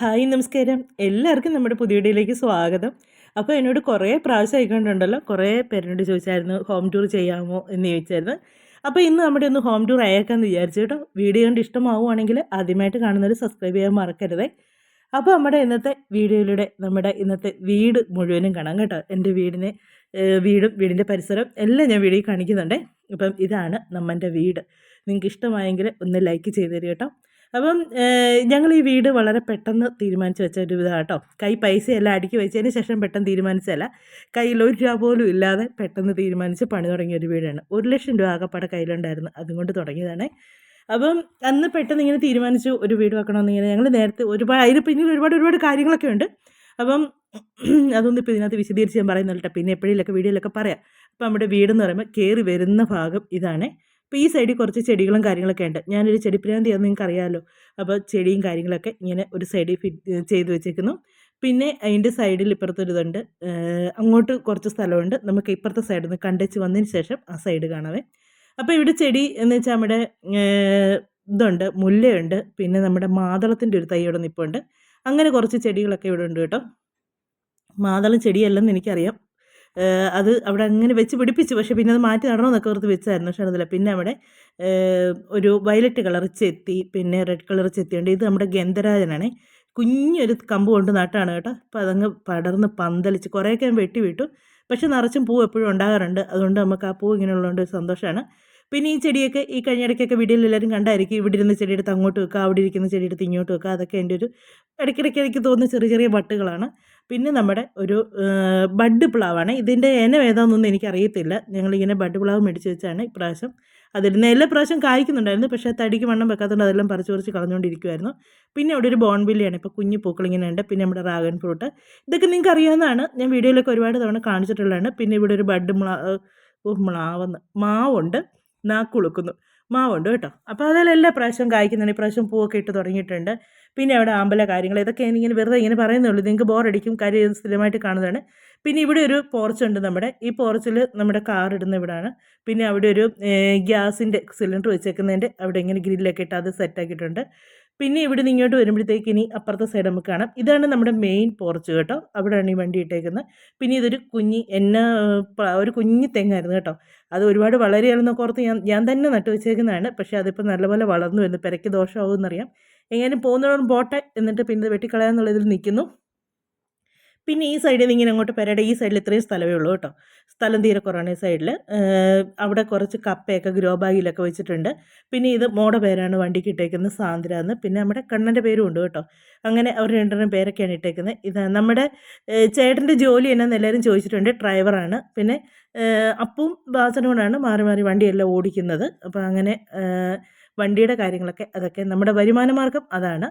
Hi നമസ്കാരം. എല്ലാവർക്കും നമ്മുടെ പുതിയ വീഡിയോയിലേക്ക് സ്വാഗതം. അപ്പോൾ എന്നോട് കുറേ പ്രാവശ്യം ആയിക്കൊണ്ടുണ്ടല്ലോ കുറേ പേരോട് ചോദിച്ചായിരുന്നു ഹോം ടൂർ ചെയ്യാമോ? എന്ന് ചോദിച്ചായിരുന്നു. അപ്പോൾ ഇന്ന് നമ്മുടെ ഒന്ന് ഹോം ടൂർ അയക്കാമെന്ന് വിചാരിച്ചു കേട്ടോ. വീഡിയോ കണ്ട് ഇഷ്ടമാവുകയാണെങ്കിൽ ആദ്യമായിട്ട് കാണുന്നവർ സബ്സ്ക്രൈബ് ചെയ്യാൻ മറക്കരുതേ. അപ്പോൾ നമ്മുടെ ഇന്നത്തെ വീഡിയോയിലൂടെ നമ്മുടെ ഇന്നത്തെ വീട് മുഴുവനും കാണാം കേട്ടോ. എന്റെ വീടിനെ വീടും വീടിന്റെ പരിസരം എല്ലാം ഞാൻ വീഡിയോ കാണിക്കുന്നുണ്ടേ. അപ്പം ഇതാണ് നമ്മന്റെ വീട്. നിങ്ങൾക്ക് ഇഷ്ടമായെങ്കിൽ ഒന്ന് ലൈക്ക് ചെയ്ത് തരും കേട്ടോ. അപ്പം ഞങ്ങൾ ഈ വീട് വളരെ പെട്ടെന്ന് തീരുമാനിച്ച് വെച്ച ഒരു ഇതാണ് കേട്ടോ. കൈ പൈസയെല്ലാം അടുക്കി വെച്ചതിന് ശേഷം പെട്ടെന്ന് തീരുമാനിച്ചതല്ല. കയ്യിൽ ഒരു രൂപ പോലും ഇല്ലാതെ പെട്ടെന്ന് തീരുമാനിച്ച് പണി തുടങ്ങിയ ഒരു വീടാണ്. ഒരു ലക്ഷം രൂപ ആകപ്പാടെ കയ്യിലുണ്ടായിരുന്നു. അതുകൊണ്ട് തുടങ്ങിയതാണ്. അപ്പം അന്ന് പെട്ടെന്ന് ഇങ്ങനെ തീരുമാനിച്ചു ഒരു വീട് വെക്കണമെന്ന് ഇങ്ങനെ ഞങ്ങൾ നേരത്തെ ഒരുപാട് അതിന് പിന്നിൽ ഒരുപാട് ഒരുപാട് കാര്യങ്ങളൊക്കെ ഉണ്ട്. അപ്പം അതൊന്നും ഇപ്പോൾ ഇതിനകത്ത് വിശദീകരിച്ച് ഞാൻ പറയുന്നില്ല പിന്നെ എപ്പോഴേലൊക്കെ വീഡിയോയിലൊക്കെ പറയാം. അപ്പം നമ്മുടെ വീടെന്ന് പറയുമ്പോൾ കയറി വരുന്ന ഭാഗം ഇതാണ്. അപ്പോൾ ഈ സൈഡിൽ കുറച്ച് ചെടികളും കാര്യങ്ങളൊക്കെ ഉണ്ട്. ഞാനൊരു ചെടിപ്രാന്തിയാണെന്ന് നിങ്ങൾക്ക് അറിയാമല്ലോ അപ്പോൾ ചെടിയും കാര്യങ്ങളൊക്കെ ഇങ്ങനെ ഒരു സൈഡിൽ ഫിറ്റ് ചെയ്ത് വെച്ചേക്കുന്നു. പിന്നെ അതിന്റെ സൈഡിൽ ഇപ്പുറത്തൊരു ഇതുണ്ട്. അങ്ങോട്ട് കുറച്ച് സ്ഥലമുണ്ട്. നമുക്ക് ഇപ്പുറത്തെ സൈഡിൽ നിന്ന് കണ്ടച്ച് വന്നതിന് ശേഷം ആ സൈഡ് കാണാവേ. അപ്പോൾ ഇവിടെ ചെടി എന്ന് വെച്ചാൽ നമ്മുടെ ഇതുണ്ട് മുല്ലയുണ്ട്. പിന്നെ നമ്മുടെ മാതളത്തിന്റെ ഒരു തൈ ഇവിടെ നിൽപ്പുണ്ട് അങ്ങനെ കുറച്ച് ചെടികളൊക്കെ ഇവിടെ ഉണ്ട് കേട്ടോ. മാതളം ചെടിയല്ലെന്ന് എനിക്കറിയാം. അത് അവിടെ അങ്ങനെ വെച്ച് പിടിപ്പിച്ചു. പക്ഷേ പിന്നെ അത് മാറ്റി നടണമെന്നൊക്കെ ഓർത്ത് വെച്ചായിരുന്നു പക്ഷേ അതില്ല പിന്നെ അവിടെ ഒരു വയലറ്റ് കളർ ചെത്തി പിന്നെ റെഡ് കളർ ചെത്തിയുണ്ട്. ഇത് നമ്മുടെ ഗന്ധരാജനാണേ. കുഞ്ഞൊരു കമ്പ് കൊണ്ട് നട്ടാണ് കേട്ടോ. അപ്പോൾ അതങ്ങ് പടർന്ന് പന്തലിച്ച് കുറേയൊക്കെ വെട്ടി വിട്ടു. പക്ഷെ നിറച്ചും പൂ എപ്പോഴും ഉണ്ടാകാറുണ്ട്. അതുകൊണ്ട് നമുക്ക് ആ പൂ ഇങ്ങനെ ഉള്ളതുകൊണ്ട് സന്തോഷമാണ്. പിന്നെ ഈ ചെടിയൊക്കെ ഈ കഴിഞ്ഞ ഇടയ്ക്കൊക്കെ വീഡിയോയിൽ എല്ലാവരും കണ്ടായിരിക്കും. ഇവിടെ ഇരുന്ന ചെടിയെടുത്ത് അങ്ങോട്ട് വെക്കുക അവിടെ ഇരിക്കുന്ന ചെടിയെടുത്ത് ഇങ്ങോട്ട് വെക്കുക. അതൊക്കെ എന്റെ ഒരു ഇടയ്ക്കിടയ്ക്ക് എനിക്ക് തോന്നുന്ന ചെറിയ ചെറിയ വട്ടുകളാണ്. പിന്നെ നമ്മുടെ ഒരു ബഡ് പ്ലാവാണ്. ഇതിന്റെ ഇനം ഏതാണെന്നൊന്നും എനിക്കറിയത്തില്ല. ഞങ്ങളിങ്ങനെ ബഡ് പ്ലാവ് മേടിച്ച് വെച്ചാണ് ഇപ്രാവശ്യം അതിരുന്ന് എല്ലാ പ്രാവശ്യം കായ്ക്കുന്നുണ്ടായിരുന്നു. പക്ഷേ തടിക്ക് വണ്ണം വെക്കാത്തതുകൊണ്ട് അതെല്ലാം പറിച്ച് പറിച്ച് കളഞ്ഞുകൊണ്ടിരിക്കുമായിരുന്നു പിന്നെ അവിടെ ഒരു ബോൺബില്ലിയാണ് ഇപ്പോൾ കുഞ്ഞു പൂക്കൾ ഇങ്ങനെ ഉണ്ട്. പിന്നെ നമ്മുടെ ഡ്രാഗൺ ഫ്രൂട്ട്. ഇതൊക്കെ നിങ്ങൾക്ക് അറിയാവുന്നതാണ്. ഞാൻ വീഡിയോയിലൊക്കെ ഒരുപാട് തവണ കാണിച്ചിട്ടുള്ളതാണ്. പിന്നെ ഇവിടെ ഒരു ബഡ് മ്ലാ മ്ലാവെന്ന് മാവുണ്ട്. നാക്കുളുക്കുന്നു. മാവുണ്ട് കേട്ടോ. അപ്പോൾ അതിൽ എല്ലാ പ്രാവശ്യവും കായ്ക്കുന്നുണ്ട്. ഇപ്രാവശ്യം പൂവൊക്കെ ഇട്ട് തുടങ്ങിയിട്ടുണ്ട്. പിന്നെ അവിടെ ആമ്പല കാര്യങ്ങൾ ഇതൊക്കെ ഇങ്ങനെ വെറുതെ ഇങ്ങനെ പറയുന്നുള്ളൂ നിങ്ങൾക്ക് ബോറടിക്കും കാര്യം സ്ഥിരമായിട്ട് കാണുന്നതാണ്. പിന്നെ ഇവിടെ ഒരു പോർച്ച് ഉണ്ട് നമ്മുടെ. ഈ പോർച്ചിൽ നമ്മുടെ കാർ ഇടുന്ന ഇവിടാണ്. പിന്നെ അവിടെ ഒരു ഗ്യാസിന്റെ സിലിണ്ടർ വെച്ചേക്കുന്നതിന്റെ അവിടെ ഇങ്ങനെ ഗ്രില്ലൊക്കെ ഇട്ട് അത് സെറ്റാക്കിയിട്ടുണ്ട് പിന്നെ ഇവിടുന്ന് ഇങ്ങോട്ട് വരുമ്പോഴത്തേക്ക് ഇനി അപ്പുറത്തെ സൈഡ് നമുക്ക് കാണാം. ഇതാണ് നമ്മുടെ മെയിൻ പോർച്ച് കേട്ടോ. അവിടെയാണ് ഈ വണ്ടി ഇട്ടേക്കുന്നത്. പിന്നെ ഇതൊരു കുഞ്ഞി എന്ന ഒരു കുഞ്ഞി തെങ്ങായിരുന്നു കേട്ടോ. അത് ഒരുപാട് വളരെയാണെന്ന് ഓർത്ത് ഞാൻ ഞാൻ തന്നെ നട്ടു വെച്ചേക്കുന്നതാണ്. പക്ഷേ അതിപ്പോൾ നല്ലപോലെ വളർന്നു വരുന്നു. പെരയ്ക്ക് ദോഷമാകുമെന്നറിയാം എങ്ങനെയും പോകുന്നതോടും പോട്ടെ. എന്നിട്ട് പിന്നെ വെട്ടിക്കളയാന്നുള്ളതിൽ നിൽക്കുന്നു. പിന്നെ ഈ സൈഡിൽ നിന്ന് ഇങ്ങനെ അങ്ങോട്ട് പെരയുടെ ഈ സൈഡിൽ ഇത്രയും സ്ഥലമേ ഉള്ളൂ കേട്ടോ. സ്ഥലം തീരെ കുറവാണ് ഈ സൈഡിൽ. അവിടെ കുറച്ച് കപ്പയൊക്കെ ഗ്രോ ബാഗിലൊക്കെ വെച്ചിട്ടുണ്ട്. പിന്നെ ഇത് മോടെ പേരാണ് വണ്ടിക്ക് ഇട്ടേക്കുന്നത് സാന്ദ്ര എന്ന് പിന്നെ നമ്മുടെ കണ്ണന്റെ പേരും ഉണ്ട് കേട്ടോ. അങ്ങനെ അവർ രണ്ടെണ്ണം പേരൊക്കെയാണ് ഇട്ടേക്കുന്നത്. ഇത് നമ്മുടെ ചേട്ടന്റെ ജോലി എന്നാന്ന് എല്ലാവരും ചോദിച്ചിട്ടുണ്ട്. ഡ്രൈവറാണ്. പിന്നെ അപ്പും ബാസനോടാണ് മാറി മാറി വണ്ടിയെല്ലാം ഓടിക്കുന്നത്. അപ്പോൾ അങ്ങനെ വണ്ടിയുടെ കാര്യങ്ങളൊക്കെ അതൊക്കെ നമ്മുടെ വരുമാന മാർഗം അതാണ്.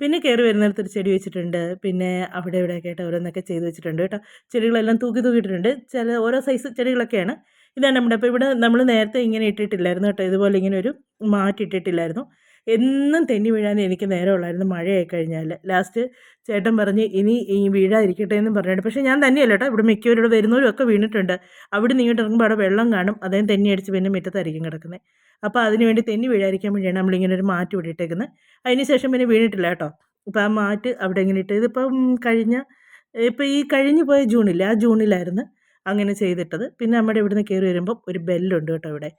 പിന്നെ കയറി വരുന്നിടത്ത് ഒരു ചെടി വെച്ചിട്ടുണ്ട്. പിന്നെ അവിടെ ഇവിടെയൊക്കെ ആയിട്ട് ഓരോന്നൊക്കെ ചെയ്ത് വെച്ചിട്ടുണ്ട് കേട്ടോ. ചെടികളെല്ലാം തൂക്കി തൂക്കിയിട്ടുണ്ട് ചില ഓരോ സൈസ് ചെടികളൊക്കെയാണ്. ഇതാണ് നമ്മുടെ അപ്പോൾ ഇവിടെ നമ്മൾ നേരത്തെ ഇങ്ങനെ ഇട്ടിട്ടില്ലായിരുന്നു കേട്ടോ. ഇതുപോലെ ഇങ്ങനെ ഒരു മാറ്റിട്ടിട്ടില്ലായിരുന്നു എന്നും തെന്നി വീഴാൻ എനിക്ക് നേരമുള്ളായിരുന്നു മഴയായി കഴിഞ്ഞാൽ. ലാസ്റ്റ് ചേട്ടൻ പറഞ്ഞ് ഇനി ഈ വീഴാതിരിക്കട്ടെ എന്നും പറഞ്ഞിട്ട്. പക്ഷേ ഞാൻ തന്നെയല്ല കേട്ടോ. ഇവിടെ മിക്കവരും ഇവിടെ വരുന്നവരും ഒക്കെ വീണിട്ടുണ്ട്. അവിടെ നിന്ന് ഇങ്ങോട്ട് ഇറങ്ങുമ്പോൾ അവിടെ വെള്ളം കാണും. അദ്ദേഹം തെന്നി അടിച്ച് പിന്നെ മുറ്റത്തായിരിക്കും കിടക്കുന്നത് അപ്പോൾ അതിന് വേണ്ടി തെന്നി വീഴാതിരിക്കാൻ വേണ്ടിയാണ് നമ്മളിങ്ങനെ ഒരു മാറ്റ് ഇവിടെ ഇട്ടേക്കുന്നത്. അതിന് ശേഷം പിന്നെ വീണിട്ടില്ല കേട്ടോ. അപ്പോൾ ആ മാറ്റ് അവിടെ ഇങ്ങനെ ഇട്ട് ഇതിപ്പം കഴിഞ്ഞ ഇപ്പോൾ ഈ കഴിഞ്ഞു പോയ ജൂണില്ല ആ ജൂണിലായിരുന്നു അങ്ങനെ ചെയ്തിട്ടത്. പിന്നെ നമ്മുടെ ഇവിടുന്ന് കയറി വരുമ്പം ഒരു ബെല്ലുണ്ട് കേട്ടോ ഇവിടെ.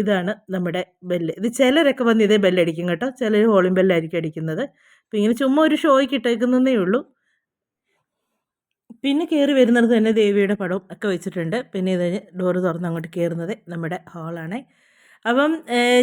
ഇതാണ് നമ്മുടെ ബെല്ല്. ഇത് ചിലരൊക്കെ വന്ന് ഇതേ ബെല്ലടിക്കും കേട്ടോ. ചിലർ ഹോളിംഗ് ബെല്ലായിരിക്കും അടിക്കുന്നത്. അപ്പോൾ ഇങ്ങനെ ചുമ്മാ ഒരു ഷോയ്ക്ക് ഇട്ടേക്കുന്നതേ ഉള്ളൂ. പിന്നെ കയറി വരുന്നത് തന്നെ ദേവിയുടെ പടവും ഒക്കെ വെച്ചിട്ടുണ്ട്. പിന്നെ ഇത് ഡോറ് തുറന്ന് അങ്ങോട്ട് കയറുന്നത് നമ്മുടെ ഹാളാണ് അപ്പം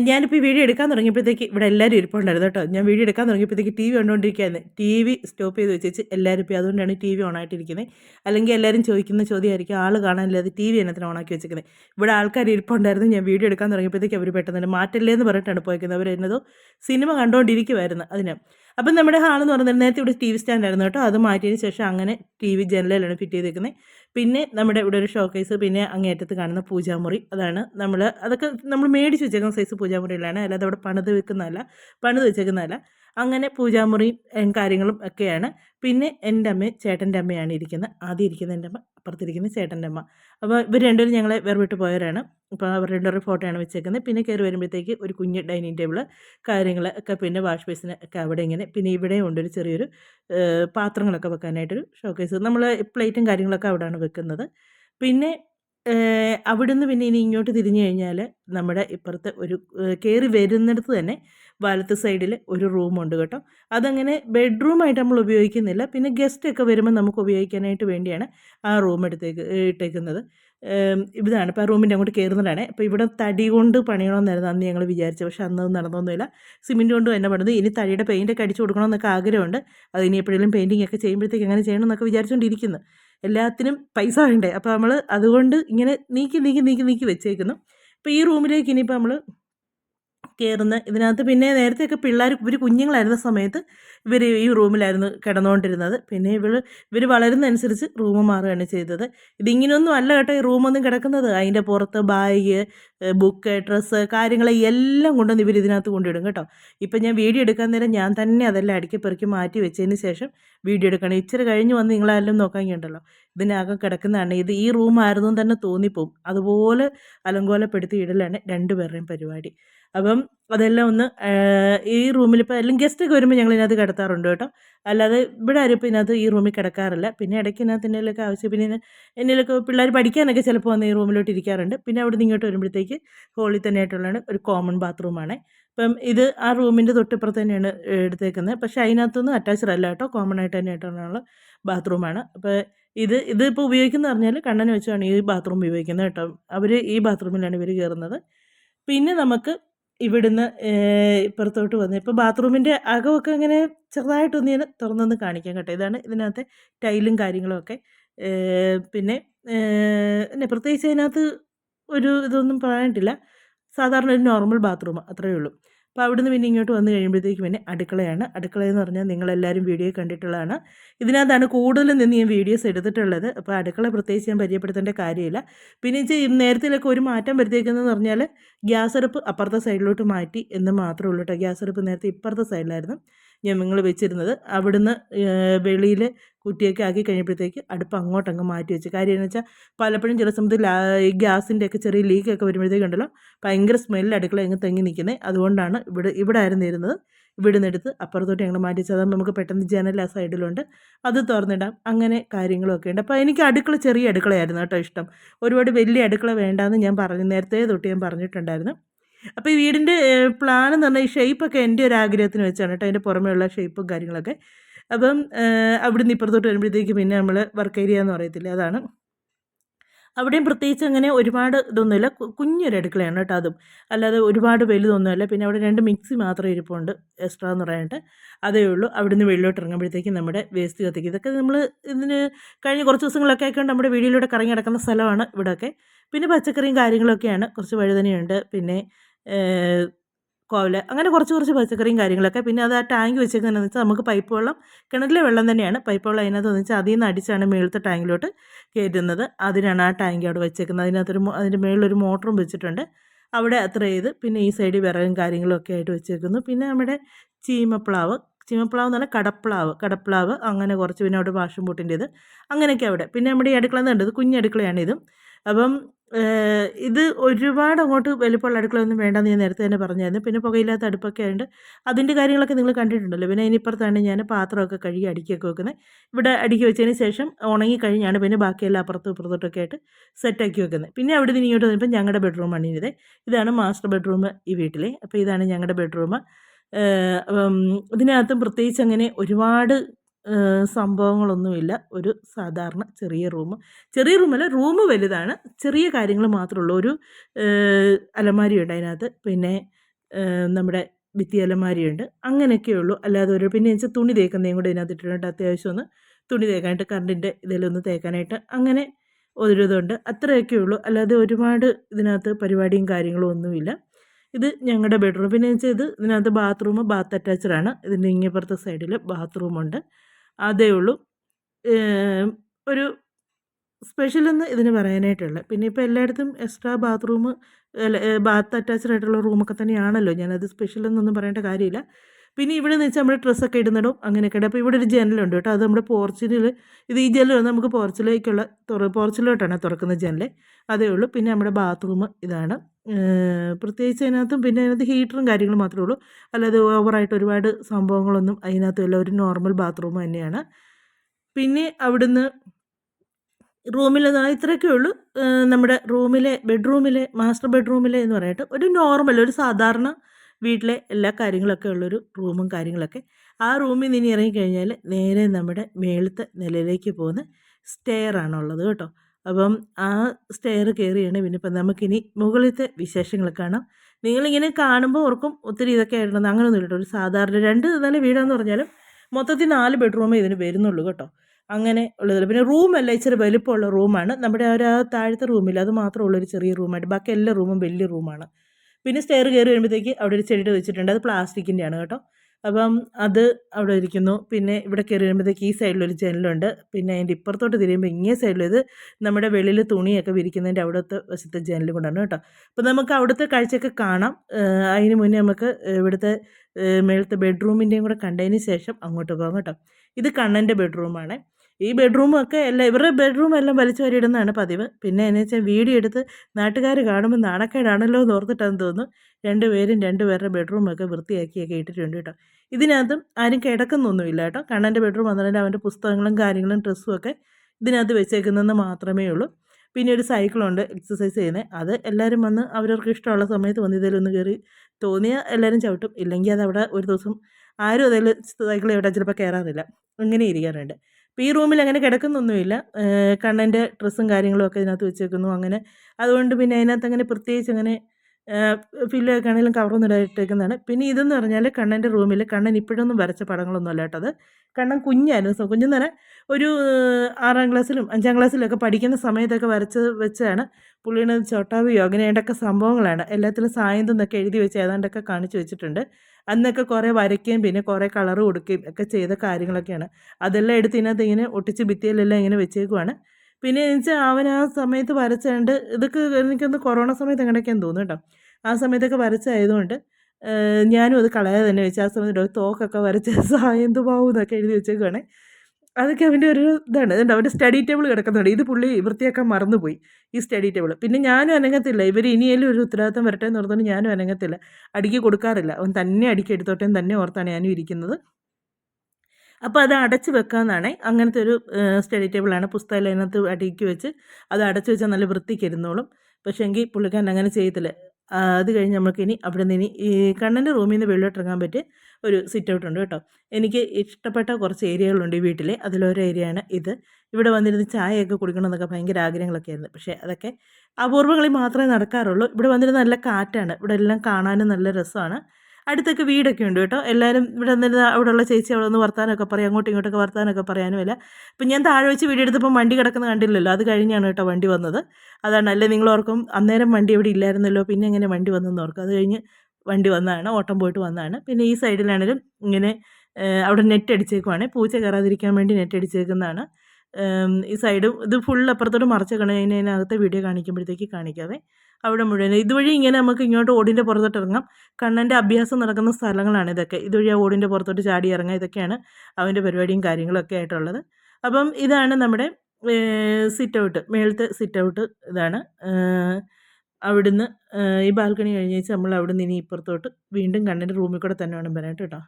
ഞാനിപ്പോൾ ഈ വീഡിയോ എടുക്കാൻ തുടങ്ങിയപ്പോഴത്തേക്ക് ഇവിടെ എല്ലാവരും ഇരിപ്പുണ്ടായിരുന്നു കേട്ടോ. ഞാൻ വീഡിയോ എടുക്കാൻ തുടങ്ങിയപ്പോഴത്തേക്ക് ടി വി കണ്ടുകൊണ്ടിരിക്കുകയായിരുന്നു ടി വി സ്റ്റോപ്പ് ചെയ്ത് വെച്ചേച്ച് എല്ലാവരും ഇപ്പോൾ അതുകൊണ്ടാണ് ടി വി ഓണായിട്ടിരിക്കുന്നത് അല്ലെങ്കിൽ എല്ലാവരും ചോദിക്കുന്ന ചോദ്യമായിരിക്കും ആൾ കാണാനില്ലാതെ ടി വി എന്നത്തിന് ഓണാക്കി വെച്ചേക്കുന്നത് ഇവിടെ ആൾക്കാർ ഇരിപ്പുണ്ടായിരുന്നു ഞാൻ വീഡിയോ എടുക്കാൻ തുടങ്ങിയപ്പോഴത്തേക്ക് അവർ പെട്ടെന്ന് മാറ്റല്ലേ എന്ന് പറഞ്ഞിട്ടാണ് പോയിരിക്കുന്നത് അവർ എന്നതോ സിനിമ കണ്ടുകൊണ്ടിരിക്കുമായിരുന്നു അതിന്. അപ്പം നമ്മുടെ ഹാളെന്ന് പറഞ്ഞാൽ നേരത്തെ ഇവിടെ ടി വി സ്റ്റാൻഡ് ആയിരുന്നു കേട്ടോ. അത് മാറ്റിയതിന് ശേഷം അങ്ങനെ ടി വി ജനലിലാണ് ഫിറ്റ് ചെയ്തേക്കുന്നത് പിന്നെ നമ്മുടെ ഇവിടെ ഒരു ഷോക്കേസ് പിന്നെ അങ്ങേറ്റത്ത് കാണുന്ന പൂജാമുറി. അതാണ് നമ്മൾ അതൊക്കെ നമ്മൾ മേടിച്ച് വെച്ചേക്കുന്ന സൈസ് പൂജാമുറികളാണ്. അല്ലാതെ അവിടെ പണിത് വെക്കുന്നതല്ല. പണിത് വെച്ചേക്കുന്നതല്ല. അങ്ങനെ പൂജാമുറിയും കാര്യങ്ങളും ഒക്കെയാണ്. പിന്നെ എന്റെ അമ്മയും ചേട്ടന്റെ അമ്മയാണ് ഇരിക്കുന്നത് ആദ്യം ഇരിക്കുന്ന എന്റെ അമ്മ അപ്പുറത്തിരിക്കുന്ന ചേട്ടന്റെ അമ്മ. അപ്പോൾ ഇവർ രണ്ടുപേരും ഞങ്ങളെ വേർവിട്ട് പോയവരാണ്. അപ്പോൾ അവർ രണ്ടുപേരും ഫോട്ടോയാണ് വെച്ചേക്കുന്നത്. പിന്നെ കയറി വരുമ്പോഴത്തേക്ക് ഒരു കുഞ്ഞ് ഡൈനിങ് ടേബിൾ കാര്യങ്ങൾ ഒക്കെ പിന്നെ വാഷ് ബേസിന് ഒക്കെ അവിടെ ഇങ്ങനെ. പിന്നെ ഇവിടെയും ഉണ്ട് ഒരു ചെറിയൊരു പാത്രങ്ങളൊക്കെ വെക്കാനായിട്ടൊരു ഷോക്കേസ്. നമ്മൾ പ്ലേറ്റും കാര്യങ്ങളൊക്കെ അവിടെയാണ് വെക്കുന്നത്. പിന്നെ അവിടുന്ന് പിന്നെ ഇനി ഇങ്ങോട്ട് തിരിഞ്ഞു കഴിഞ്ഞാൽ നമ്മുടെ ഇപ്പുറത്ത് ഒരു കയറി വരുന്നിടത്ത് തന്നെ വലത്ത് സൈഡിൽ ഒരു റൂമുണ്ട് കേട്ടോ. അതങ്ങനെ ബെഡ്റൂമായിട്ട് നമ്മൾ ഉപയോഗിക്കുന്നില്ല. പിന്നെ ഗസ്റ്റൊക്കെ വരുമ്പോൾ നമുക്ക് ഉപയോഗിക്കാനായിട്ട് വേണ്ടിയാണ് ആ റൂം എടുത്തേക്ക് ഇട്ടേക്കുന്നത്. ഇതാണ് ഇപ്പോൾ ആ റൂമിന്റെ അങ്ങോട്ട് കയറുന്നതാണ് അപ്പോൾ ഇവിടെ തടി കൊണ്ട് പണിയണമെന്നായിരുന്നു അന്ന് ഞങ്ങൾ വിചാരിച്ചത്. പക്ഷേ അന്ന് നടന്നൊന്നുമില്ല. സിമെന്റ് കൊണ്ട് തന്നെ പണിത് ഇനി തടിയുടെ പെയിന്റൊക്കെ അടിച്ചു കൊടുക്കണമെന്നൊക്കെ ആഗ്രഹമുണ്ട്. അത് ഇനി എപ്പോഴെങ്കിലും പെയിന്റിംഗ് ഒക്കെ ചെയ്യുമ്പോഴത്തേക്ക് ചെയ്യണം ചെയ്യണമെന്നൊക്കെ വിചാരിച്ചുകൊണ്ടിരിക്കുന്നു എല്ലാത്തിനും പൈസ വേണ്ടേ? അപ്പോൾ നമ്മൾ അതുകൊണ്ട് ഇങ്ങനെ നീക്കി നീക്കി നീക്കി നീക്കി വെച്ചേക്കുന്നു. അപ്പോൾ ഈ റൂമിലേക്ക് ഇനിയിപ്പോൾ നമ്മൾ കയറുന്ന ഇതിനകത്ത് പിന്നെ നേരത്തെയൊക്കെ പിള്ളേർ ഇവർ കുഞ്ഞുങ്ങളായിരുന്ന സമയത്ത് ഇവർ ഈ റൂമിലായിരുന്നു കിടന്നുകൊണ്ടിരുന്നത് പിന്നെ ഇവർ ഇവർ വളരുന്നതനുസരിച്ച് റൂം മാറുകയാണ് ചെയ്തത്. ഇതിങ്ങനെയൊന്നും അല്ല കേട്ടോ ഈ റൂമൊന്നും കിടക്കുന്നത്. അതിന്റെ പുറത്ത് ബാഗ് ബുക്ക് ഡ്രസ്സ് കാര്യങ്ങൾ എല്ലാം കൊണ്ടുവന്ന് ഇവർ ഇതിനകത്ത് കൊണ്ടിടും കേട്ടോ. ഇപ്പം ഞാൻ വീഡിയോ എടുക്കാൻ നേരം ഞാൻ തന്നെ അതെല്ലാം അടുക്കി പെറുക്കി മാറ്റി വെച്ചതിന് ശേഷം വീഡിയോ എടുക്കണം. ഇച്ചിരി കഴിഞ്ഞ് വന്ന് നിങ്ങളെല്ലാം നോക്കാൻ ഉണ്ടല്ലോ ഇതിനകം കിടക്കുന്നതാണ്. ഇത് ഈ റൂമായിരുന്നു തന്നെ തോന്നിപ്പോവും. അതുപോലെ അലങ്കോലപ്പെടുത്തി ഇടലാണ് രണ്ടുപേരുടെയും പരിപാടി. അപ്പം അതെല്ലാം ഒന്ന് ഈ റൂമിൽ ഇപ്പോൾ എല്ലാം ഗസ്റ്റൊക്കെ വരുമ്പോൾ ഞങ്ങൾ ഇതിനകത്ത് കിടത്താറുണ്ട് കേട്ടോ. അല്ലാതെ ഇവിടെ ആരും ഇപ്പോൾ ഇതിനകത്ത് ഈ റൂമിൽ കിടക്കാറില്ല. പിന്നെ ഇടയ്ക്ക് ഇതിനകത്ത് എന്തെങ്കിലുമൊക്കെ ആവശ്യം പിന്നെ എന്തെങ്കിലുമൊക്കെ പിള്ളേർ പഠിക്കാനൊക്കെ ചിലപ്പോൾ വന്ന് ഈ റൂമിലോട്ട് ഇരിക്കാറുണ്ട്. പിന്നെ അവിടെ നിന്ന് ഇങ്ങോട്ട് വരുമ്പോഴത്തേക്ക് ഹോളിൽ തന്നെ ആയിട്ടുള്ളതാണ് ഒരു കോമൺ ബാത്റൂമാണ് അപ്പം ഇത് ആ റൂമിന്റെ തൊട്ടിപ്പുറത്ത് തന്നെയാണ് എടുത്തേക്കുന്നത്. പക്ഷേ അതിനകത്തൊന്നും അറ്റാച്ച്ഡ് അല്ല കേട്ടോ. കോമൺ ആയിട്ട് തന്നെ ആയിട്ടുള്ള ബാത്റൂമാണ് അപ്പോൾ ഇത് ഇതിപ്പോൾ ഉപയോഗിക്കുന്നത് പറഞ്ഞാൽ കണ്ണന് വെച്ചാണ് ഈ ബാത്റൂം ഉപയോഗിക്കുന്നത് കേട്ടോ. അവർ ഈ ബാത്റൂമിലാണ് ഇവർ കയറുന്നത് പിന്നെ നമുക്ക് ഇവിടുന്ന് ഇപ്പുറത്തോട്ട് വന്ന്. ഇപ്പോൾ ബാത്റൂമിന്റെ അകമൊക്കെ ഇങ്ങനെ ചെറുതായിട്ടൊന്ന് ഞാൻ തുറന്നൊന്ന് കാണിക്കാം കേട്ടോ. ഇതാണ് ഇതിനകത്തെ ടൈലും കാര്യങ്ങളുമൊക്കെ പിന്നെ പിന്നെ പ്രത്യേകിച്ച് അതിനകത്ത് ഒരു ഇതൊന്നും പറയാനിട്ടില്ല. സാധാരണ ഒരു നോർമൽ ബാത്റൂം അത്രയേ ഉള്ളൂ. അപ്പോൾ അവിടുന്ന് പിന്നെ ഇങ്ങോട്ട് വന്നു കഴിയുമ്പോഴത്തേക്ക് പിന്നെ അടുക്കളയാണ്. അടുക്കള എന്ന് പറഞ്ഞാൽ നിങ്ങളെല്ലാവരും വീഡിയോ കണ്ടിട്ടുള്ളതാണ്. ഇതിനകത്താണ് കൂടുതലും നിന്ന് ഞാൻ വീഡിയോസ് എടുത്തിട്ടുള്ളത്. അപ്പോൾ അടുക്കള പ്രത്യേകിച്ച് ഞാൻ പരിചയപ്പെടുത്തേണ്ട കാര്യമില്ല. പിന്നെ നേരത്തിലൊക്കെ ഒരു മാറ്റം വരുത്തിയേക്കുന്നതെന്ന് പറഞ്ഞാൽ ഗ്യാസ് അടുപ്പ് അപ്പുറത്തെ സൈഡിലോട്ട് മാറ്റി എന്ന് മാത്രമേ ഉള്ളൂ കേട്ടോ. ഗ്യാസ് അടുപ്പ് നേരത്തെ ഇപ്പുറത്തെ സൈഡിലായിരുന്നു. ഞങ്ങൾ വെച്ചിരുന്നത് അവിടുന്ന് വെളിയിൽ കുറ്റിയൊക്കെ ആക്കി കഴിഞ്ഞപ്പോഴത്തേക്ക് അടുപ്പ് അങ്ങോട്ടങ്ങ് മാറ്റി വെച്ചു. കാര്യം എന്ന് വെച്ചാൽ പലപ്പോഴും ചില സമയത്ത് ഗ്യാസിന്റെ ഒക്കെ ചെറിയ ലീക്കൊക്കെ വരുമ്പോഴത്തേക്ക് ഉണ്ടല്ലോ ഭയങ്കര സ്മെല്ല് അടുക്കള അങ്ങ് തെങ്ങി നിൽക്കുന്നത് അതുകൊണ്ടാണ് ഇവിടെ ഇവിടെ ആയിരുന്നു ഇരുന്നത്. ഇവിടെ നിന്ന് എടുത്ത് അപ്പുറത്തോട്ട് ഞങ്ങൾ മാറ്റി വെച്ചത് അതാകുമ്പോൾ നമുക്ക് പെട്ടെന്ന് ജനൽ ആ സൈഡിലുണ്ട് അത് തുറന്നിടാം. അങ്ങനെ കാര്യങ്ങളൊക്കെ ഉണ്ട്. അപ്പോൾ എനിക്ക് അടുക്കള ചെറിയ അടുക്കളയായിരുന്നു കേട്ടോ ഇഷ്ടം. ഒരുപാട് വലിയ അടുക്കള വേണ്ടാന്ന് ഞാൻ പറഞ്ഞു നേരത്തെ തൊട്ട് ഞാൻ പറഞ്ഞിട്ടുണ്ടായിരുന്നു. അപ്പോൾ ഈ വീടിന്റെ പ്ലാൻ എന്ന് പറഞ്ഞാൽ ഈ ഷേപ്പൊക്കെ എന്റെ ഒരു ആഗ്രഹത്തിന് വെച്ചാണ് കേട്ടോ അതിന്റെ പുറമെയുള്ള ഷേപ്പും കാര്യങ്ങളൊക്കെ. അപ്പം അവിടുന്ന് ഇപ്പുറത്തോട്ട് വരുമ്പോഴത്തേക്ക് പിന്നെ നമ്മൾ വർക്ക് ഏരിയ എന്ന് പറയത്തില്ല അതാണ്. അവിടെയും പ്രത്യേകിച്ച് അങ്ങനെ ഒരുപാട് ഇതൊന്നുമില്ല. കുഞ്ഞൊരു അടുക്കളയാണ് കേട്ടോ അതും. അല്ലാതെ ഒരുപാട് വലുതൊന്നുമല്ല. പിന്നെ അവിടെ രണ്ട് മിക്സി മാത്രം ഇരിപ്പുണ്ട് എക്സ്ട്രാ എന്ന് പറയാനായിട്ട്. അതേ ഉള്ളൂ. അവിടുന്ന് വെളിയിലോട്ട് ഇറങ്ങുമ്പോഴത്തേക്കും നമ്മുടെ വേസ്റ്റ് കത്തിക്കും. ഇതൊക്കെ നമ്മൾ ഇതിന് കഴിഞ്ഞ കുറച്ച് ദിവസങ്ങളൊക്കെ ആയിക്കൊണ്ട് നമ്മുടെ വീടിലൂടെ കറങ്ങി നടക്കുന്ന സ്ഥലമാണ് ഇവിടെയൊക്കെ പിന്നെ പച്ചക്കറിയും കാര്യങ്ങളൊക്കെയാണ്. കുറച്ച് വഴുതനയുണ്ട്. പിന്നെ കോവൽ അങ്ങനെ കുറച്ച് കുറച്ച് പച്ചക്കറിയും കാര്യങ്ങളൊക്കെ. പിന്നെ അത് ആ ടാങ്ക് വെച്ചേക്കുന്നതെന്ന് വെച്ചാൽ നമുക്ക് പൈപ്പ് വെള്ളം കിണറ്റിലെ വെള്ളം തന്നെയാണ്. പൈപ്പ് വെള്ളം അതിനകത്ത് വെച്ചാൽ അതിൽ നിന്ന് അടിച്ചാണ് മേളത്തെ ടാങ്കിലോട്ട് കയറ്റുന്നത്. അതിനാണ് ആ ടാങ്ക് അവിടെ വെച്ചേക്കുന്നത്. അതിനകത്തൊരു അതിന്റെ മേളിലൊരു മോട്ടറും വെച്ചിട്ടുണ്ട്. അവിടെ അത്ര ചെയ്ത് പിന്നെ ഈ സൈഡിൽ വിറകും കാര്യങ്ങളൊക്കെ ആയിട്ട് വെച്ചേക്കുന്നു. പിന്നെ നമ്മുടെ ചീമപ്ലാവ് ചീമപ്ലാവ് എന്ന് പറഞ്ഞാൽ കടപ്ലാവ് കടപ്ലാവ് അങ്ങനെ കുറച്ച് പിന്നെ അവിടെ വാഷും പൂട്ടിന്റേത് അങ്ങനെയൊക്കെ അവിടെ. പിന്നെ നമ്മുടെ ഈ അടുക്കള എന്ന് കുഞ്ഞടുക്കളയാണ് ഇതും. അപ്പം ഇത് ഒരുപാട് അങ്ങോട്ട് വലിപ്പമുള്ള അടുക്കളയൊന്നും വേണ്ടെന്ന് ഞാൻ നേരത്തെ തന്നെ പറഞ്ഞായിരുന്നു. പിന്നെ പുകയില്ലാത്ത അടുപ്പൊക്കെ ഉണ്ട് അതിന്റെ കാര്യങ്ങളൊക്കെ നിങ്ങൾ കണ്ടിട്ടുണ്ടല്ലോ. പിന്നെ അതിനിപ്പുറത്താണ് ഞാൻ പാത്രമൊക്കെ കഴുകി അടുക്കിയൊക്കെ വെക്കുന്നത് ഇവിടെ അടുക്കി വെച്ചതിന് ശേഷം ഉണങ്ങി കഴിഞ്ഞാണ് പിന്നെ ബാക്കിയെല്ലാം അപ്പുറത്തും ഇപ്പുറത്തോട്ടൊക്കെ ആയിട്ട് സെറ്റാക്കി വെക്കുന്നത് പിന്നെ അവിടെ നിന്ന് ഇങ്ങോട്ട് വന്നപ്പോൾ ഞങ്ങളുടെ ബെഡ്റൂമാണ് ഇത്. ഇതാണ് മാസ്റ്റർ ബെഡ്റൂം ഈ വീട്ടിലെ. അപ്പോൾ ഇതാണ് ഞങ്ങളുടെ ബെഡ്റൂം. ഇതിനകത്തും പ്രത്യേകിച്ച് അങ്ങനെ ഒരുപാട് സംഭവങ്ങളൊന്നുമില്ല. ഒരു സാധാരണ ചെറിയ റൂം. ചെറിയ റൂമല്ല റൂം വലുതാണ്. ചെറിയ കാര്യങ്ങൾ മാത്രമേ ഉള്ളൂ ഒരു അലമാരിയുണ്ട് അതിനകത്ത്. പിന്നെ നമ്മുടെ ഭിത്തി അലമാരിയുണ്ട്. അങ്ങനെയൊക്കെ ഉള്ളൂ അല്ലാതെ ഒരു പിന്നെ വെച്ചാൽ തുണി തേക്കുന്നതും കൂടെ ഇതിനകത്ത് ഇട്ടിട്ടുണ്ട് അത്യാവശ്യം ഒന്ന് തുണി തേക്കാനായിട്ട് കറണ്ടിന്റെ ഇതിലൊന്ന് തേക്കാനായിട്ട് അങ്ങനെ ഒരു ഇതുണ്ട് അത്രയൊക്കെ ഉള്ളൂ അല്ലാതെ ഒരുപാട് ഇതിനകത്ത് പരിപാടിയും കാര്യങ്ങളും ഒന്നുമില്ല. ഇത് ഞങ്ങളുടെ ബെഡ്റൂം. പിന്നെ വെച്ചാൽ ഇത് ഇതിനകത്ത് ബാത്റൂം ബാത്ത് അറ്റാച്ചഡാണ്. ഇതിന്റെ ഇങ്ങപ്പുറത്തെ സൈഡിൽ ബാത്റൂമുണ്ട്. അതേ ഉള്ളൂ. ഒരു സ്പെഷ്യൽ എന്ന് ഇതിന് പറയാനായിട്ടുള്ള പിന്നെ ഇപ്പോൾ എല്ലായിടത്തും എക്സ്ട്രാ ബാത്റൂം അല്ല ബാത്ത് അറ്റാച്ച്ഡ് ആയിട്ടുള്ള റൂമൊക്കെ തന്നെയാണല്ലോ. ഞാനത് സ്പെഷ്യൽ എന്നൊന്നും പറയേണ്ട കാര്യമില്ല. പിന്നെ ഇവിടെ നിന്ന് വെച്ചാൽ നമ്മുടെ ഡ്രസ്സൊക്കെ ഇടുന്നിടും അങ്ങനെയൊക്കെ ഉണ്ട് അപ്പോൾ ഇവിടെ ഒരു ജനലുണ്ട് കേട്ടോ. അത് നമ്മുടെ പോർച്ചിൽ ഇത് ഈ ജനൽ നമുക്ക് പോർച്ചിലേക്കുള്ള തുറ പോർച്ചിലോട്ടാണ് തുറക്കുന്ന ജനൽ അതേ ഉള്ളൂ. പിന്നെ നമ്മുടെ ബാത്റൂം ഇതാണ്. പ്രത്യേകിച്ച് അതിനകത്തും പിന്നെ അതിനകത്ത് ഹീറ്ററും കാര്യങ്ങളും മാത്രമേ ഉള്ളൂ. അല്ലാതെ ഓവറായിട്ട് ഒരുപാട് സംഭവങ്ങളൊന്നും അതിനകത്തുമില്ല ഒരു നോർമൽ ബാത്റൂം തന്നെയാണ്. പിന്നെ അവിടുന്ന് റൂമിൽ ഇത്രയൊക്കെ ഉള്ളൂ. നമ്മുടെ റൂമിലെ ബെഡ്റൂമിലെ മാസ്റ്റർ ബെഡ്റൂമിലെ എന്ന് പറഞ്ഞിട്ട് ഒരു നോർമൽ ഒരു സാധാരണ വീട്ടിലെ എല്ലാ കാര്യങ്ങളൊക്കെ ഉള്ളൊരു റൂമും കാര്യങ്ങളൊക്കെ. ആ റൂമിൽ നിന്ന് ഇറങ്ങിക്കഴിഞ്ഞാൽ നേരെ നമ്മുടെ മേളത്തെ നിലയിലേക്ക് പോകുന്ന സ്റ്റെയർ ആണുള്ളത് കേട്ടോ. അപ്പം ആ സ്റ്റെയർ കയറിയാണ് പിന്നെ ഇപ്പം നമുക്കിനി മുകളിലത്തെ വിശേഷങ്ങൾ കാണാം. നിങ്ങളിങ്ങനെ കാണുമ്പോൾ ഓർക്കും ഒത്തിരി ഇതൊക്കെ ആയിരുന്നു അങ്ങനെയൊന്നും ഇല്ല ഒരു സാധാരണ രണ്ട് നില വീടാന്ന് പറഞ്ഞാലും മൊത്തത്തിൽ നാല് ബെഡ്റൂമേ ഇതിന് വരുന്നുള്ളൂ കേട്ടോ. അങ്ങനെ ഉള്ളതല്ല പിന്നെ റൂമല്ല ഇച്ചിരി വലിപ്പമുള്ള റൂമാണ്. നമ്മുടെ ഒരു താഴത്തെ റൂമില്ല. അത് മാത്രമുള്ളൊരു ചെറിയ റൂമായിട്ട്. ബാക്കി എല്ലാ റൂമും വലിയ റൂമാണ്. പിന്നെ സ്റ്റെയർ കയറി വരുമ്പോഴത്തേക്ക് അവിടെ ഒരു ചെടിയുടെ വെച്ചിട്ടുണ്ട്. അത് പ്ലാസ്റ്റിക്കിന്റെയാണ് കേട്ടോ. അപ്പം അത് അവിടെ ഇരിക്കുന്നു. പിന്നെ ഇവിടെ കയറി വരുമ്പോഴത്തേക്ക് ഈ സൈഡിലൊരു ജനലുണ്ട് പിന്നെ അതിന്റെ ഇപ്പുറത്തോട്ട് തിരിയുമ്പോൾ ഇങ്ങേ സൈഡിൽ ഇത് നമ്മുടെ വെളിയിൽ തുണിയൊക്കെ വിരിക്കുന്നതിന്റെ അവിടുത്തെ വശത്തെ ജനൽ കൊണ്ടാണ് കേട്ടോ. അപ്പോൾ നമുക്ക് അവിടുത്തെ കാഴ്ചയൊക്കെ കാണാം. അതിന് മുന്നേ നമുക്ക് ഇവിടുത്തെ മേളത്തെ ബെഡ്റൂമിന്റെയും കൂടെ കണ്ടതിന് ശേഷം അങ്ങോട്ട് പോകാം കേട്ടോ. ഇത് കണ്ണന്റെ ബെഡ്റൂമാണ് ഈ ബെഡ്റൂമൊക്കെ എല്ലാം ഇവരുടെ ബെഡ്റൂം എല്ലാം വലിച്ചു വരിയിടുന്നതാണ് പതിവ്. പിന്നെ എന്ന് വെച്ചാൽ വീഡിയോ എടുത്ത് നാട്ടുകാർ കാണുമ്പോൾ നാണക്കേടാണല്ലോ എന്ന് ഓർത്തിട്ടാന്ന് തോന്നുന്നു. രണ്ടുപേരും രണ്ടുപേരുടെ ബെഡ്റൂമൊക്കെ വൃത്തിയാക്കിയൊക്കെ ഇട്ടിട്ടുണ്ട് കേട്ടോ. ഇതിനകത്തും ആരും കിടക്കുന്നൊന്നുമില്ല കേട്ടോ. കണ്ണന്റെ ബെഡ്റൂം വന്നിട്ടുണ്ടെങ്കിൽ അവന്റെ പുസ്തകങ്ങളും കാര്യങ്ങളും ഡ്രസ്സും ഒക്കെ ഇതിനകത്ത് വെച്ചേക്കുന്നതെന്ന് മാത്രമേ ഉള്ളൂ. പിന്നെ ഒരു സൈക്കിളുണ്ട് എക്സസൈസ് ചെയ്യുന്നത്. അത് എല്ലാവരും വന്ന് അവരവർക്ക് ഇഷ്ടമുള്ള സമയത്ത് വന്ന് ഇതിലൊന്ന് കയറി തോന്നിയാൽ എല്ലാവരും ചവിട്ടും. ഇല്ലെങ്കിൽ അത് അവിടെ ഒരു ദിവസം ആരും അതിൽ സൈക്കിൾ ചവിട്ടാൻ ചിലപ്പോൾ കയറാറില്ല അങ്ങനെ ഇരിക്കാറുണ്ട്. ഈ റൂമിൽ അങ്ങനെ കിടക്കുന്നൊന്നുമില്ല. കണ്ണന്റെ ഡ്രസ്സും കാര്യങ്ങളും ഒക്കെ ഇതിനകത്ത് വെച്ചേക്കുന്നു. അങ്ങനെ അതുകൊണ്ട് പിന്നെ അതിനകത്ത് അങ്ങനെ പ്രത്യേകിച്ച് അങ്ങനെ ഫില്ലോ ഒക്കെ ആണെങ്കിലും കവറൊന്നും ഇടായിട്ടേക്കുന്നതാണ് പിന്നെ ഇതെന്ന് പറഞ്ഞാൽ കണ്ണന്റെ റൂമിൽ കണ്ണൻ ഇപ്പോഴൊന്നും വരച്ച പടങ്ങളൊന്നും അല്ല കേട്ടോ കണ്ണൻ കുഞ്ഞായിരുന്നു. കുഞ്ഞെന്ന് പറഞ്ഞാൽ ഒരു ആറാം ക്ലാസ്സിലും അഞ്ചാം ക്ലാസ്സിലൊക്കെ പഠിക്കുന്ന സമയത്തൊക്കെ വരച്ച് വെച്ചാണ് പുള്ളിയുടെ ചോട്ടാവിയോ അങ്ങനെ സംഭവങ്ങളാണ്. എല്ലാത്തിലും സായന്തം എന്നൊക്കെ എഴുതി വെച്ച് ഏതാണ്ടൊക്കെ കാണിച്ചു വെച്ചിട്ടുണ്ട്. അന്നൊക്കെ കുറേ വരയ്ക്കുകയും പിന്നെ കുറേ കളർ കൊടുക്കുകയും ഒക്കെ ചെയ്ത കാര്യങ്ങളൊക്കെയാണ്. അതെല്ലാം എടുത്ത് ഇതിനകത്ത് ഇങ്ങനെ ഒട്ടിച്ച് ഭിത്തിയിലെല്ലാം ഇങ്ങനെ വെച്ചേക്കുവാണ്. പിന്നെ വെച്ചാൽ അവൻ ആ സമയത്ത് വരച്ചുകൊണ്ട് ഇതൊക്കെ എനിക്കൊന്ന് കൊറോണ സമയത്ത് എങ്ങനെയൊക്കെയാന്ന് തോന്നുന്നു കേട്ടോ. ആ സമയത്തൊക്കെ വരച്ചായതുകൊണ്ട് ഞാനും അത് കളയാതെ തന്നെ വെച്ചു ആ സമയത്ത് ഒരു തോക്കൊക്കെ വരച്ച് സായന്തുമാവും എന്നൊക്കെ എഴുതി വെച്ചേക്കുവാണേ. അതൊക്കെ അവന്റെ ഒരു ഇതാണ്. അതുകൊണ്ട് അവന്റെ സ്റ്റഡി ടേബിൾ കിടക്കുന്നുണ്ട്. ഇത് പുള്ളി വൃത്തിയാക്കാൻ മറന്നുപോയി ഈ സ്റ്റഡി ടേബിൾ. പിന്നെ ഞാനും അനങ്ങത്തില്ല. ഇവർ ഇനിയെങ്കിലും ഒരു ഉത്തരവാദിത്തം വരട്ടെ എന്ന് ഓർത്തുകൊണ്ട് ഞാനും അനങ്ങത്തില്ല. അടിക്ക് കൊടുക്കാറില്ല. അവൻ തന്നെ അടുക്കി എടുത്തോട്ടെ തന്നെ ഓർത്താണ് ഞാനും ഇരിക്കുന്നത്. അപ്പോൾ അത് അടച്ച് വെക്കാമെന്നാണ് അങ്ങനത്തെ ഒരു സ്റ്റഡി ടേബിളാണ് പുസ്തകം അതിനകത്ത് അടുക്കി വെച്ച് അത് അടച്ച് വെച്ചാൽ നല്ല വൃത്തിക്ക് ഇരുന്നോളും. പക്ഷേ എങ്കിൽ പുള്ളിക്കാരൻ അങ്ങനെ ചെയ്യത്തില്ല അത് കഴിഞ്ഞ് നമുക്ക് ഇനി അവിടെ നിന്ന് ഇനി ഈ കണ്ണന്റെ റൂമിൽ നിന്ന് വെള്ളിട്ടിറങ്ങാൻ ഇറങ്ങാൻ പറ്റിയ ഒരു സിറ്റ് ഔട്ട് ഉണ്ട് കേട്ടോ. എനിക്ക് ഇഷ്ടപ്പെട്ട കുറച്ച് ഏരിയകളുണ്ട് ഈ വീട്ടിൽ അതിലൊരു ഏരിയയാണ് ഇത്. ഇവിടെ വന്നിരുന്ന് ചായയൊക്കെ കുടിക്കണം എന്നൊക്കെ ഭയങ്കര ആഗ്രഹങ്ങളൊക്കെ ആയിരുന്നു. പക്ഷേ അതൊക്കെ അപൂർവങ്ങളിൽ മാത്രമേ നടക്കാറുള്ളൂ. ഇവിടെ വന്നിരുന്ന് നല്ല കാറ്റാണ്. ഇവിടെ എല്ലാം കാണാനും നല്ല രസമാണ്. അടുത്തൊക്കെ വീടൊക്കെ ഉണ്ട് കേട്ടോ. എല്ലാവരും ഇവിടെ നിന്ന് അവിടെയുള്ള ചേച്ചി അവിടെ നിന്ന് വർത്താനമൊക്കെ പറയും അങ്ങോട്ടും ഇങ്ങോട്ടൊക്കെ വർത്താനമൊക്കെ പറയാനുമില്ല അപ്പം ഞാൻ താഴെ വെച്ച് വീഡിയോ എടുത്തപ്പോൾ വണ്ടി കിടക്കുന്ന കണ്ടില്ലല്ലോ. അത് കഴിഞ്ഞാണ് കേട്ടോ വണ്ടി വന്നത്. അതാണ് അല്ലേ നിങ്ങൾ ഓർക്കും അന്നേരം വണ്ടി ഇവിടെ ഇല്ലായിരുന്നല്ലോ. പിന്നെ എങ്ങനെ വണ്ടി വന്നെന്ന് ഓർക്കും. അത് കഴിഞ്ഞ് വണ്ടി വന്നതാണ് ഓട്ടം പോയിട്ട് വന്നതാണ്. പിന്നെ ഈ സൈഡിലാണെങ്കിലും ഇങ്ങനെ അവിടെ നെറ്റ് അടിച്ചേക്കുവാണ്. പൂച്ച കയറാതിരിക്കാൻ വേണ്ടി നെറ്റ് അടിച്ചേക്കുന്നതാണ്. ഈ സൈഡ് ഇത് ഫുൾ അപ്പുറത്തോട്ട് മറച്ചേക്കണം അതിന് അതിനകത്തെ വീഡിയോ കാണിക്കുമ്പോഴത്തേക്ക് കാണിക്കാവേ. അവിടെ മുഴുവൻ ഇതുവഴി ഇങ്ങനെ നമുക്ക് ഇങ്ങോട്ട് ഓടിന്റെ പുറത്തോട്ട് ഇറങ്ങാം. കണ്ണന്റെ അഭ്യാസം നടക്കുന്ന സ്ഥലങ്ങളാണ് ഇതൊക്കെ. ഇതുവഴി ആ ഓടിന്റെ പുറത്തോട്ട് ചാടി ഇറങ്ങുക ഇതൊക്കെയാണ് അവന്റെ പരിപാടിയും കാര്യങ്ങളൊക്കെ ആയിട്ടുള്ളത്. അപ്പം ഇതാണ് നമ്മുടെ സിറ്റ് ഔട്ട് മേളത്തെ സിറ്റ് ഔട്ട് ഇതാണ്. അവിടുന്ന് ഈ ബാൽക്കണി കഴിഞ്ഞ് നമ്മൾ അവിടുന്ന് ഇനി ഇപ്പുറത്തോട്ട് വീണ്ടും കണ്ണന്റെ റൂമിൽ കൂടെ തന്നെ വേണം വരാനായിട്ട് കേട്ടോ.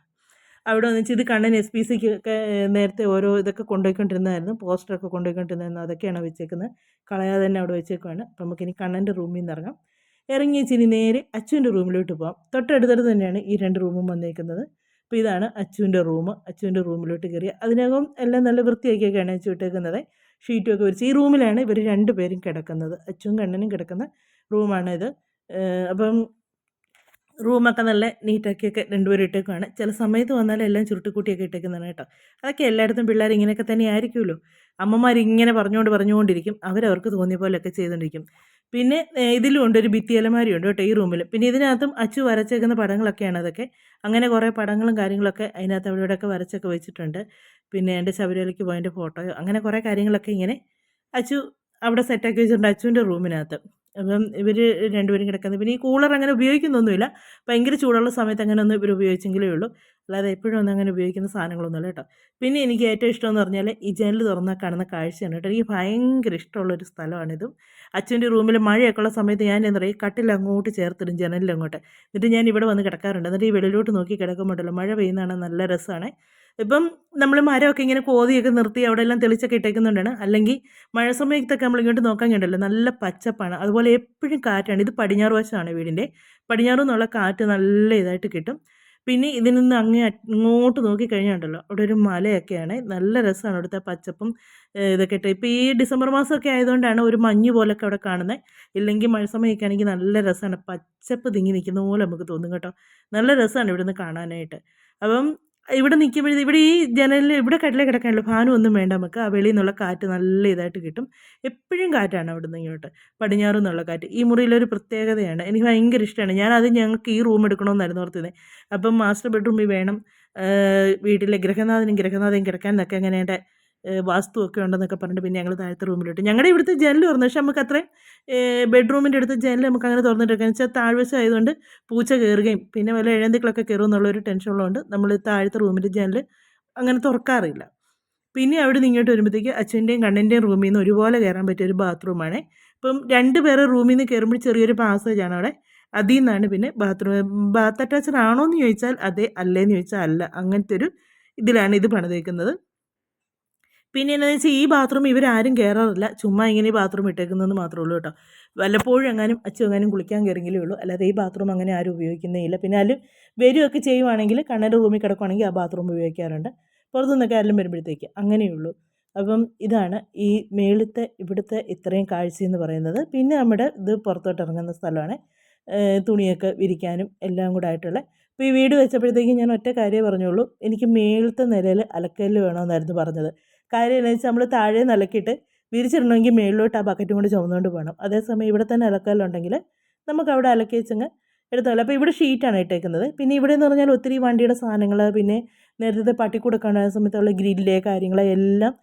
അവിടെ വന്ന് ഇത് കണ്ണൻ എസ് പി സിക്ക് ഒക്കെ നേരത്തെ ഓരോ ഇതൊക്കെ കൊണ്ടുപോയിക്കൊണ്ടിരുന്നതായിരുന്നു പോസ്റ്ററൊക്കെ കൊണ്ടുപോയിക്കൊണ്ടിരുന്നതായിരുന്നു അതൊക്കെയാണ് വെച്ചേക്കുന്നത്. കളയാതെ തന്നെ അവിടെ വെച്ചേക്കുവാണ്. അപ്പോൾ നമുക്കിനി കണ്ണന്റെ റൂമിൽ നിന്ന് ഇറങ്ങാം. ഇറങ്ങി ഇനി നേരെ അച്ചുവിന്റെ റൂമിലോട്ട് പോകാം തൊട്ടടുത്തടുത്ത് തന്നെയാണ് ഈ രണ്ട് റൂമും വന്നേക്കുന്നത്. അപ്പോൾ ഇതാണ് അച്ചുവിന്റെ റൂം അച്ചുവിന്റെ റൂമിലോട്ട് കയറി അതിനകം എല്ലാം നല്ല വൃത്തിയാക്കിയൊക്കെയാണ് അച്ചു ഇട്ടേക്കുന്നത്. ഷീറ്റുമൊക്കെ വിരിച്ച് ഈ റൂമിലാണ് ഇവർ രണ്ടുപേരും കിടക്കുന്നത്. അച്ചുവും കണ്ണനും കിടക്കുന്ന റൂമാണിത് അപ്പം റൂമൊക്കെ നല്ല നീറ്റാക്കിയൊക്കെ രണ്ടുപേരും ഇട്ടേക്കുവാണ്. ചില സമയത്ത് വന്നാൽ എല്ലാം ചുരുട്ടിക്കൂട്ടിയൊക്കെ ഇട്ടേക്കുന്നതാണ് കേട്ടോ. അതൊക്കെ എല്ലായിടത്തും പിള്ളേർ ഇങ്ങനെയൊക്കെ തന്നെ ആയിരിക്കുമല്ലോ. അമ്മമാർ ഇങ്ങനെ പറഞ്ഞുകൊണ്ട് പറഞ്ഞുകൊണ്ടിരിക്കും. അവരവർക്ക് തോന്നിയ പോലെയൊക്കെ ചെയ്തുകൊണ്ടിരിക്കും. പിന്നെ ഇതിലും ഉണ്ട് ഒരു ഭിത്തി അലമാരി ഉണ്ട് കേട്ടോ ഈ റൂമിൽ. പിന്നെ ഇതിനകത്തും അച്ചു വരച്ചേക്കുന്ന പടങ്ങളൊക്കെയാണ് അതൊക്കെ. അങ്ങനെ കുറേ പടങ്ങളും കാര്യങ്ങളൊക്കെ അതിനകത്ത് അവിടെ ഇവിടെയൊക്കെ വരച്ചൊക്കെ വെച്ചിട്ടുണ്ട്. പിന്നെ എന്റെ ശബരിമലയ്ക്ക് പോയതിന്റെ ഫോട്ടോയോ അങ്ങനെ കുറേ കാര്യങ്ങളൊക്കെ ഇങ്ങനെ അച്ചു അവിടെ സെറ്റാക്കി വെച്ചിട്ടുണ്ട് അച്ചുവിന്റെ റൂമിനകത്ത്. അപ്പം ഇവർ രണ്ടുപേരും കിടക്കുന്നത്. പിന്നെ ഈ കൂളർ അങ്ങനെ ഉപയോഗിക്കുന്നൊന്നുമില്ല. ഭയങ്കര ചൂടുള്ള സമയത്ത് അങ്ങനെ ഒന്നും ഇവർ ഉപയോഗിച്ചെങ്കിലേ ഉള്ളൂ. അല്ലാതെ എപ്പോഴും ഒന്നും അങ്ങനെ ഉപയോഗിക്കുന്ന സാധനങ്ങളൊന്നുമില്ല കേട്ടോ. പിന്നെ എനിക്ക് ഏറ്റവും ഇഷ്ടം എന്ന് പറഞ്ഞാൽ ഈ ജനൽ തുറന്നാൽ കാണുന്ന കാഴ്ചയാണ് കേട്ടോ. എനിക്ക് ഭയങ്കര ഇഷ്ടമുള്ളൊരു സ്ഥലമാണിതും. അച്ഛന്റെ റൂമിൽ മഴയൊക്കെ ഉള്ള സമയത്ത് ഞാൻ എന്താ പറയുക കട്ടിൽ അങ്ങോട്ട് ചേർത്തിടും ജനലിൽ അങ്ങോട്ട്. എന്നിട്ട് ഞാൻ ഇവിടെ വന്ന് കിടക്കാറുണ്ട്. എന്നിട്ട് ഈ വെളിയിലോട്ട് നോക്കി കിടക്കുമ്പോഴല്ലോ മഴ പെയ്യുന്നതാണ് നല്ല രസമാണ്. ഇപ്പം നമ്മൾ മരമൊക്കെ ഇങ്ങനെ കോതിയൊക്കെ നിർത്തി അവിടെ എല്ലാം തെളിച്ചൊക്കെ ഇട്ടേക്കുന്നുണ്ടാണ്. അല്ലെങ്കിൽ മഴ സമയത്തൊക്കെ നമ്മൾ ഇങ്ങോട്ട് നോക്കാൻ കണ്ടല്ലോ നല്ല പച്ചപ്പാണ്. അതുപോലെ എപ്പോഴും കാറ്റാണ്. ഇത് പടിഞ്ഞാറ് വശമാണ് വീടിന്റെ. പടിഞ്ഞാറ് നിന്നുള്ള കാറ്റ് നല്ല ഇതായിട്ട് കിട്ടും. പിന്നെ ഇതിൽ നിന്ന് അങ്ങേ അങ്ങോട്ട് നോക്കിക്കഴിഞ്ഞാണ്ടല്ലോ അവിടെ ഒരു മലയൊക്കെയാണ്. നല്ല രസമാണ് അവിടുത്തെ പച്ചപ്പും ഇതൊക്കെ ഇട്ട്. ഇപ്പോൾ ഈ ഡിസംബർ മാസമൊക്കെ ആയതുകൊണ്ടാണ് ഒരു മഞ്ഞ് പോലൊക്കെ അവിടെ കാണുന്നത് ഇല്ലെങ്കിൽ മഴ സമയമൊക്കെ നല്ല രസമാണ് പച്ചപ്പ് തിങ്ങി നിൽക്കുന്ന പോലെ നമുക്ക് തോന്നും കേട്ടോ. നല്ല രസമാണ് ഇവിടുന്ന് കാണാനായിട്ട്. അപ്പം ഇവിടെ നിൽക്കുമ്പോഴേ ഇവിടെ ഈ ജനലിൽ ഇവിടെ കട്ടിലേ കിടക്കാനുള്ളൂ. ഫാനും ഒന്നും വേണ്ട നമുക്ക്. ആ വെളിയിൽ നിന്നുള്ള കാറ്റ് നല്ല ഇതായിട്ട് കിട്ടും. എപ്പോഴും കാറ്റാണ് അവിടെ നിന്ന് ഇങ്ങോട്ട്. പടിഞ്ഞാറ് നിന്നുള്ള കാറ്റ്. ഈ മുറിയിലൊരു പ്രത്യേകതയാണ്. എനിക്ക് ഭയങ്കര ഇഷ്ടമാണ് ഞാൻ ഞാനത് ഞങ്ങൾക്ക് ഈ റൂം എടുക്കണമെന്നായിരുന്നു ഓർത്തത് അപ്പം മാസ്റ്റർ ബെഡ്റൂമിൽ വേണം വീട്ടിലെ ഗ്രഹനാഥനും ഗ്രഹനാഥനും കിടക്കാൻ എന്നൊക്കെ അങ്ങനെ വാസ്തുവൊക്കെ ഉണ്ടെന്നൊക്കെ പറഞ്ഞിട്ട് പിന്നെ ഞങ്ങൾ താഴത്തെ റൂമിലിട്ട്. ഞങ്ങളുടെ ഇവിടുത്തെ ജനൽ തുറന്നു. പക്ഷെ നമുക്ക് അത്രയും ബെഡ്റൂമിന്റെ അടുത്ത് ജനൽ നമുക്ക് അങ്ങനെ തുറന്നിട്ടൊക്കെ വെച്ചാൽ താഴ്വശം ആയതുകൊണ്ട് പൂച്ച കയറുകയും പിന്നെ വല്ല ഇഴന്തിക്കളൊക്കെ കയറും എന്നുള്ളൊരു ടെൻഷൻ ഉള്ളതുകൊണ്ട് നമ്മൾ താഴത്തെ റൂമിന്റെ ജനൽ അങ്ങനെ തുറക്കാറില്ല. പിന്നെ അവിടെ നിന്ന് ഇങ്ങോട്ട് വരുമ്പോഴത്തേക്ക് അച്ഛന്റെയും കണ്ണന്റെയും റൂമിൽ നിന്ന് ഒരുപോലെ കയറാൻ പറ്റിയ ഒരു ബാത്റൂമാണ്. ഇപ്പം രണ്ട് പേരെ റൂമിൽ നിന്ന് കയറുമ്പോൾ ചെറിയൊരു പാസേജാണ് അവിടെ. അതിൽ നിന്നാണ് പിന്നെ ബാത്റൂം ബാത്ത് അറ്റാച്ചഡ് ആണോ എന്ന് ചോദിച്ചാൽ അതെ അല്ലേന്ന് ചോദിച്ചാൽ അല്ല. അങ്ങനത്തെ ഒരു ഇതിലാണ് ഇത് പണിതേക്കുന്നത്. പിന്നെ എന്താണെന്ന് വെച്ചാൽ ഈ ബാത്റൂം ഇവരാരും കയറാറില്ല ചുമ്മാ ഇങ്ങനെ ഈ ബാത്റൂം ഇട്ടേക്കുന്നതെന്ന് മാത്രമേ ഉള്ളൂ കേട്ടോ. വല്ലപ്പോഴും എങ്ങാനും അച്ഛൻ എങ്ങാനും കുളിക്കാൻ കയറിയെങ്കിലേ ഉള്ളൂ. അല്ലാതെ ഈ ബാത്റൂം അങ്ങനെ ആരും ഉപയോഗിക്കുന്നേ ഇല്ല പിന്നെ അതിൽ വരുമൊക്കെ ചെയ്യുവാണെങ്കിൽ കണ്ണന്റെ റൂമിൽ കിടക്കുവാണെങ്കിൽ ആ ബാത്റൂം ഉപയോഗിക്കാറുണ്ട്. പുറത്തുനിന്നൊക്കെ ആരെല്ലാം വരുമ്പോഴത്തേക്ക് അങ്ങനെയുള്ളൂ അപ്പം ഇതാണ് ഈ മേളത്തെ ഇവിടുത്തെ ഇത്രയും കാഴ്ചയെന്ന് പറയുന്നത്. പിന്നെ നമ്മുടെ ഇത് പുറത്തോട്ട് ഇറങ്ങുന്ന സ്ഥലമാണ്. തുണിയൊക്കെ വിരിക്കാനും എല്ലാം കൂടെ ആയിട്ടുള്ള. അപ്പോൾ ഈ വീട് വെച്ചപ്പോഴത്തേക്കും ഞാൻ ഒറ്റ കാര്യമേ പറഞ്ഞുള്ളൂ. എനിക്ക് മേളത്തെ നിലയിൽ അലക്കല്ല് വേണമെന്നായിരുന്നു പറഞ്ഞത്. കാര്യം എന്ന് വെച്ചാൽ നമ്മൾ താഴെ നിലക്കിയിട്ട് വിരിച്ചിടണമെങ്കിൽ മേളിലോട്ട് ആ ബക്കറ്റും കൊണ്ട് ചുമന്നുകൊണ്ട് പോകണം. അതേസമയം ഇവിടെ തന്നെ അലക്കലുണ്ടെങ്കിൽ നമുക്ക് അവിടെ അലക്കി വെച്ചങ്ങ് എടുത്താൽ അപ്പോൾ ഇവിടെ ഷീറ്റാണ് ഇട്ടേക്കുന്നത്. പിന്നെ ഇവിടെ എന്ന് പറഞ്ഞാൽ ഒത്തിരി വണ്ടിയുടെ സാധനങ്ങൾ പിന്നെ നേരത്തെ പട്ടി കൊടുക്കേണ്ട സമയത്തുള്ള ഗ്രില്ല് കാര്യങ്ങൾ എല്ലാം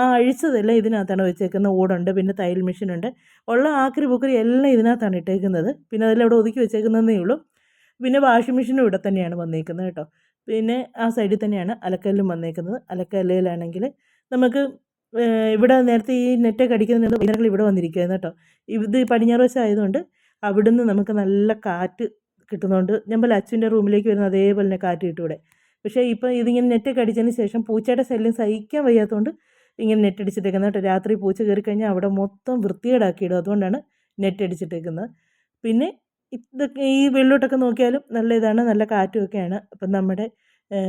ആ അഴിച്ചതെല്ലാം ഇതിനകത്താണ് വെച്ചേക്കുന്നത്. ഓടുണ്ട് പിന്നെ തയ്യൽ മെഷീനുണ്ട് ഉള്ള ആക്രി ബുക്കറി എല്ലാം ഇതിനകത്താണ് ഇട്ടേക്കുന്നത്. പിന്നെ അതെല്ലാം ഇവിടെ ഒതുക്കി വെച്ചേക്കുന്നതേ ഉള്ളൂ. പിന്നെ വാഷിംഗ് മെഷീനും ഇവിടെ തന്നെയാണ് വന്നേക്കുന്നത് കേട്ടോ. പിന്നെ ആ സൈഡിൽ തന്നെയാണ് അലക്കല്ലും വന്നേക്കുന്നത്. അലക്കല്ലിലാണെങ്കിൽ നമുക്ക് ഇവിടെ നേരത്തെ ഈ നെറ്റൊക്കെ അടിക്കുന്ന വൈകുന്നേരങ്ങൾ ഇവിടെ വന്നിരിക്കുകയാണ് കേട്ടോ. ഇത് പടിഞ്ഞാറ് വശം ആയതുകൊണ്ട് അവിടുന്ന് നമുക്ക് നല്ല കാറ്റ് കിട്ടുന്നതുകൊണ്ട് നമ്മൾ അച്ഛന്റെ റൂമിലേക്ക് വരുന്ന അതേപോലെ തന്നെ കാറ്റ് കിട്ടും ഇവിടെ. പക്ഷേ ഇപ്പോൾ ഇതിങ്ങനെ നെറ്റൊക്കെ അടിച്ചതിന് ശേഷം പൂച്ചയുടെ ശല്യം സഹിക്കാൻ വയ്യാത്തതുകൊണ്ട് ഇങ്ങനെ നെറ്റ് അടിച്ചിട്ടേക്കുന്നത് കേട്ടോ. രാത്രി പൂച്ച കയറി കഴിഞ്ഞാൽ അവിടെ മൊത്തം വൃത്തികേടാക്കിയിടും. അതുകൊണ്ടാണ് നെറ്റ് അടിച്ചിട്ടേക്കുന്നത്. പിന്നെ ഇതൊക്കെ ഈ വെള്ളോട്ടൊക്കെ നോക്കിയാലും നല്ല ഇതാണ് നല്ല കാറ്റുമൊക്കെയാണ്. അപ്പം നമ്മുടെ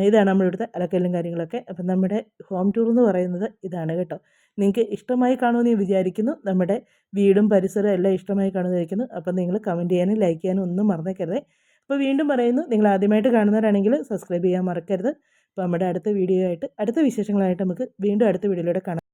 ഇതാണ് നമ്മുടെ ഇവിടുത്തെ അലക്കല്ലും കാര്യങ്ങളൊക്കെ. അപ്പം നമ്മുടെ ഹോം ടൂർ എന്ന് പറയുന്നത് ഇതാണ് കേട്ടോ. നിങ്ങൾക്ക് ഇഷ്ടമായി കാണുമെന്ന് ഞാൻ വിചാരിക്കുന്നു. നമ്മുടെ വീടും പരിസരവും എല്ലാം ഇഷ്ടമായി കാണുന്നതായിരിക്കുന്നു. അപ്പം നിങ്ങൾ കമന്റ് ചെയ്യാനും ലൈക്ക് ചെയ്യാനും ഒന്നും മറന്നേക്കരുത്. അപ്പോൾ വീണ്ടും പറയുന്നു നിങ്ങൾ ആദ്യമായിട്ട് കാണുന്നവരാണെങ്കിൽ സബ്സ്ക്രൈബ് ചെയ്യാൻ മറക്കരുത്. അപ്പോൾ നമ്മുടെ അടുത്ത വീഡിയോ ആയിട്ട് അടുത്ത വിശേഷങ്ങളായിട്ട് നമുക്ക് വീണ്ടും അടുത്ത വീഡിയോയിലൂടെ കാണാം.